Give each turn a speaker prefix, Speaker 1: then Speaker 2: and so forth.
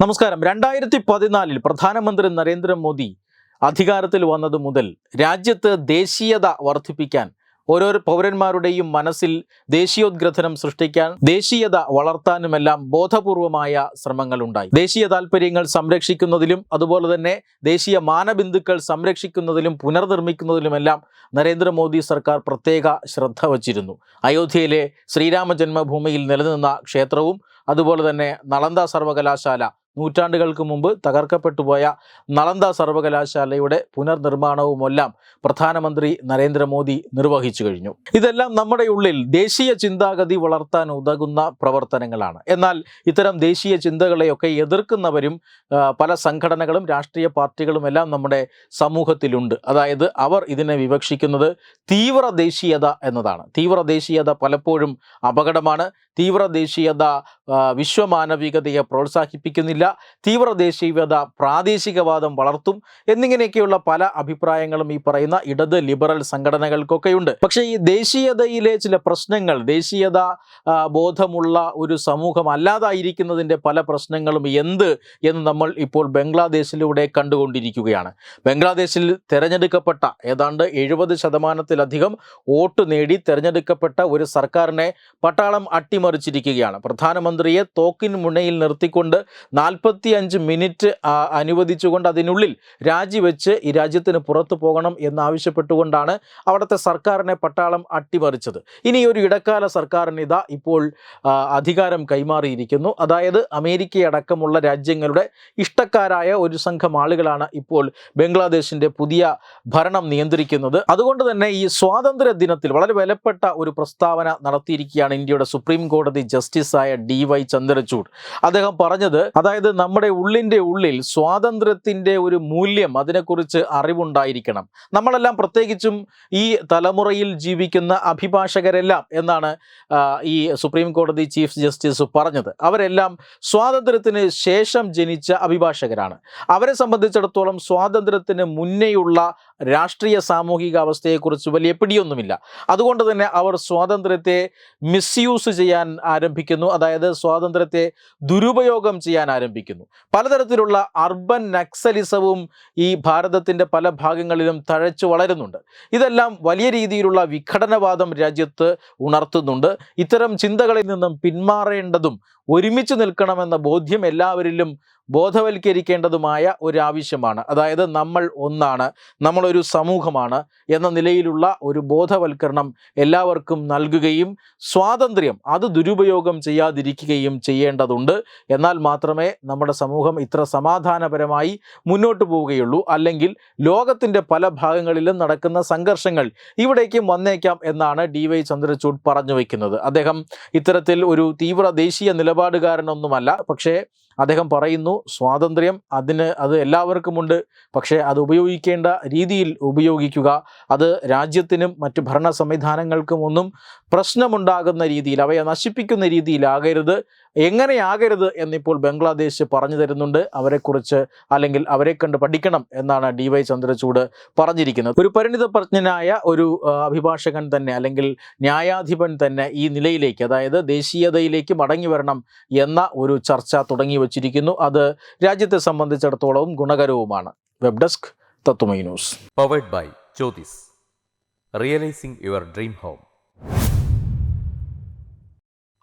Speaker 1: നമസ്കാരം. രണ്ടായിരത്തി പതിനാലിൽ പ്രധാനമന്ത്രി നരേന്ദ്രമോദി അധികാരത്തിൽ വന്നത് മുതൽ രാജ്യത്ത് ദേശീയത വർദ്ധിപ്പിക്കാൻ ഓരോ പൗരന്മാരുടെയും മനസ്സിൽ ദേശീയോദ്ഗ്രഥനം സൃഷ്ടിക്കാൻ ദേശീയത വളർത്താനുമെല്ലാം ബോധപൂർവമായ ശ്രമങ്ങളുണ്ടായി. ദേശീയ താല്പര്യങ്ങൾ സംരക്ഷിക്കുന്നതിലും അതുപോലെ തന്നെ ദേശീയ മാനബിന്ദുക്കൾ സംരക്ഷിക്കുന്നതിലും പുനർനിർമ്മിക്കുന്നതിലുമെല്ലാം നരേന്ദ്രമോദി സർക്കാർ പ്രത്യേക ശ്രദ്ധ വച്ചിരുന്നു. അയോധ്യയിലെ ശ്രീരാമ ജന്മഭൂമിയിൽ നിലനിന്ന ക്ഷേത്രവും അതുപോലെ തന്നെ നളന്ദ സർവകലാശാല നൂറ്റാണ്ടുകൾക്ക് മുമ്പ് തകർക്കപ്പെട്ടുപോയ നളന്ദ സർവകലാശാലയുടെ പുനർനിർമ്മാണവുമെല്ലാം പ്രധാനമന്ത്രി നരേന്ദ്രമോദി നിർവഹിച്ചു കഴിഞ്ഞു. ഇതെല്ലാം നമ്മുടെ ഉള്ളിൽ ദേശീയ ചിന്താഗതി വളർത്താൻ ഉതകുന്ന പ്രവർത്തനങ്ങളാണ്. എന്നാൽ ഇത്തരം ദേശീയ ചിന്തകളെയൊക്കെ എതിർക്കുന്നവരും പല സംഘടനകളും രാഷ്ട്രീയ പാർട്ടികളും എല്ലാം നമ്മുടെ സമൂഹത്തിലുണ്ട്. അതായത് അവർ ഇതിനെ വിവക്ഷിക്കുന്നത് തീവ്ര ദേശീയത എന്നതാണ്. തീവ്ര ദേശീയത പലപ്പോഴും അപകടമാണ്. തീവ്ര ദേശീയത വിശ്വമാനവികതയെ പ്രോത്സാഹിപ്പിക്കുന്നില്ല. തീവ്ര ദേശീയത പ്രാദേശികവാദം വളർത്തും എന്നിങ്ങനെയൊക്കെയുള്ള പല അഭിപ്രായങ്ങളും ഈ പറയുന്ന ഇടത് ലിബറൽ സംഘടനകൾക്കൊക്കെയുണ്ട്. പക്ഷേ ഈ ദേശീയതയിലെ ചില പ്രശ്നങ്ങൾ ദേശീയത ബോധമുള്ള ഒരു സമൂഹം അല്ലാതായിരിക്കുന്നതിന്റെ പല പ്രശ്നങ്ങളും എന്ത് എന്ന് നമ്മൾ ഇപ്പോൾ ബംഗ്ലാദേശിലൂടെ കണ്ടുകൊണ്ടിരിക്കുകയാണ്. ബംഗ്ലാദേശിൽ തിരഞ്ഞെടുക്കപ്പെട്ട ഏതാണ്ട് എഴുപത് ശതമാനത്തിലധികം വോട്ട് നേടി തിരഞ്ഞെടുക്കപ്പെട്ട ഒരു സർക്കാരിനെ പട്ടാളം അട്ടിമറിച്ചിരിക്കുകയാണ്. പ്രധാനമന്ത്രിയെ തോക്കിൻ മുനയിൽ നിർത്തിക്കൊണ്ട് നാൽപ്പത്തി അഞ്ച് മിനിറ്റ് അനുവദിച്ചുകൊണ്ട് അതിനുള്ളിൽ രാജിവെച്ച് ഈ രാജ്യത്തിന് പുറത്തു പോകണം എന്നാവശ്യപ്പെട്ടുകൊണ്ടാണ് അവിടുത്തെ സർക്കാരിനെ പട്ടാളം അട്ടിമറിച്ചത്. ഇനി ഒരു ഇടക്കാല സർക്കാരിന് ഇതാ ഇപ്പോൾ അധികാരം കൈമാറിയിരിക്കുന്നു. അതായത് അമേരിക്കയടക്കമുള്ള രാജ്യങ്ങളുടെ ഇഷ്ടക്കാരായ ഒരു സംഘം ആളുകളാണ് ഇപ്പോൾ ബംഗ്ലാദേശിന്റെ പുതിയ ഭരണം നിയന്ത്രിക്കുന്നത്. അതുകൊണ്ട് തന്നെ ഈ സ്വാതന്ത്ര്യ ദിനത്തിൽ വളരെ വിലപ്പെട്ട ഒരു പ്രസ്താവന നടത്തിയിരിക്കുകയാണ് ഇന്ത്യയുടെ സുപ്രീം കോടതി ജസ്റ്റിസായ ഡി വൈ ചന്ദ്രചൂഡ്. അദ്ദേഹം പറഞ്ഞത് അതായത് നമ്മുടെ ഉള്ളിന്റെ ഉള്ളിൽ സ്വാതന്ത്ര്യത്തിന്റെ ഒരു മൂല്യം അതിനെക്കുറിച്ച് അറിവുണ്ടായിരിക്കണം. നമ്മളെല്ലാം പ്രത്യേകിച്ചും ഈ തലമുറയിൽ ജീവിക്കുന്ന അഭിഭാഷകരെല്ലാം എന്നാണ് ഈ സുപ്രീം കോടതി ചീഫ് ജസ്റ്റിസ് പറഞ്ഞത്. അവരെല്ലാം സ്വാതന്ത്ര്യത്തിന് ശേഷം ജനിച്ച അഭിഭാഷകരാണ്. അവരെ സംബന്ധിച്ചിടത്തോളം സ്വാതന്ത്ര്യത്തിന് മുന്നേയുള്ള രാഷ്ട്രീയ സാമൂഹിക അവസ്ഥയെക്കുറിച്ച് വലിയ പിടിയൊന്നുമില്ല. അതുകൊണ്ട് തന്നെ അവർ സ്വാതന്ത്ര്യത്തെ മിസ്യൂസ് ചെയ്യാൻ ആരംഭിക്കുന്നു. അതായത് സ്വാതന്ത്ര്യത്തെ ദുരുപയോഗം ചെയ്യാൻ ആരംഭിക്കുന്നു. പലതരത്തിലുള്ള അർബൻ നക്സലിസവും ഈ ഭാരതത്തിന്റെ പല ഭാഗങ്ങളിലും തഴച്ചു വളരുന്നുണ്ട്. ഇതെല്ലാം വലിയ രീതിയിലുള്ള വിഘടനവാദം രാജ്യത്ത് ഉണർത്തുന്നുണ്ട്. ഇത്തരം ചിന്തകളിൽ നിന്നും പിന്മാറേണ്ടതും ഒരുമിച്ച് നിൽക്കണമെന്ന ബോധ്യം എല്ലാവരിലും ബോധവൽക്കരിക്കേണ്ടതുമായ ഒരു ആവശ്യമാണ് അതായത് നമ്മൾ ഒന്നാണ് നമ്മളൊരു സമൂഹമാണ് എന്ന നിലയിലുള്ള ഒരു ബോധവൽക്കരണം എല്ലാവർക്കും നൽകുകയും സ്വാതന്ത്ര്യം അത് ദുരുപയോഗം ചെയ്യാതിരിക്കുകയും ചെയ്യേണ്ടതുണ്ട്. എന്നാൽ മാത്രമേ നമ്മുടെ സമൂഹം ഇത്ര സമാധാനപരമായി മുന്നോട്ട് പോവുകയുള്ളൂ. അല്ലെങ്കിൽ ലോകത്തിന്റെ പല ഭാഗങ്ങളിലും നടക്കുന്ന സംഘർഷങ്ങൾ ഇവിടേക്കും വന്നേക്കാം എന്നാണ് ഡി വൈ ചന്ദ്രചൂഡ് പറഞ്ഞു വയ്ക്കുന്നത് അദ്ദേഹം ഇത്തരത്തിൽ ഒരു തീവ്ര ദേശീയ നിലപാടുകാരനൊന്നുമല്ല. പക്ഷേ അദ്ദേഹം പറയുന്നു സ്വാതന്ത്ര്യം അതിന് അത് എല്ലാവർക്കുമുണ്ട് പക്ഷേ അത് ഉപയോഗിക്കേണ്ട രീതിയിൽ ഉപയോഗിക്കുക. അത് രാജ്യത്തിനും മറ്റ് ഭരണ സംവിധാനങ്ങൾക്കും ഒന്നും പ്രശ്നമുണ്ടാകുന്ന രീതിയിൽ അവയെ നശിപ്പിക്കുന്ന രീതിയിലാകരുത് എങ്ങനെയാകരുത് എന്നിപ്പോൾ ബംഗ്ലാദേശ് പറഞ്ഞു തരുന്നുണ്ട്. അവരെക്കുറിച്ച് അല്ലെങ്കിൽ അവരെ കണ്ട് പഠിക്കണം എന്നാണ് ഡി വൈ ചന്ദ്രചൂഡ് പറഞ്ഞിരിക്കുന്നത്. ഒരു പരിണിത പ്രജ്ഞനായ ഒരു അഭിഭാഷകൻ തന്നെ അല്ലെങ്കിൽ ന്യായാധിപൻ തന്നെ ഈ നിലയിലേക്ക് അതായത് ദേശീയതയിലേക്ക് മടങ്ങി വരണം എന്ന ഒരു ചർച്ച തുടങ്ങി വച്ചിരിക്കുന്നു. അത് രാജ്യത്തെ സംബന്ധിച്ചിടത്തോളവും ഗുണകരവുമാണ്. Web desk Tatwamayi news.
Speaker 2: Powered by Jyothis realising your dream home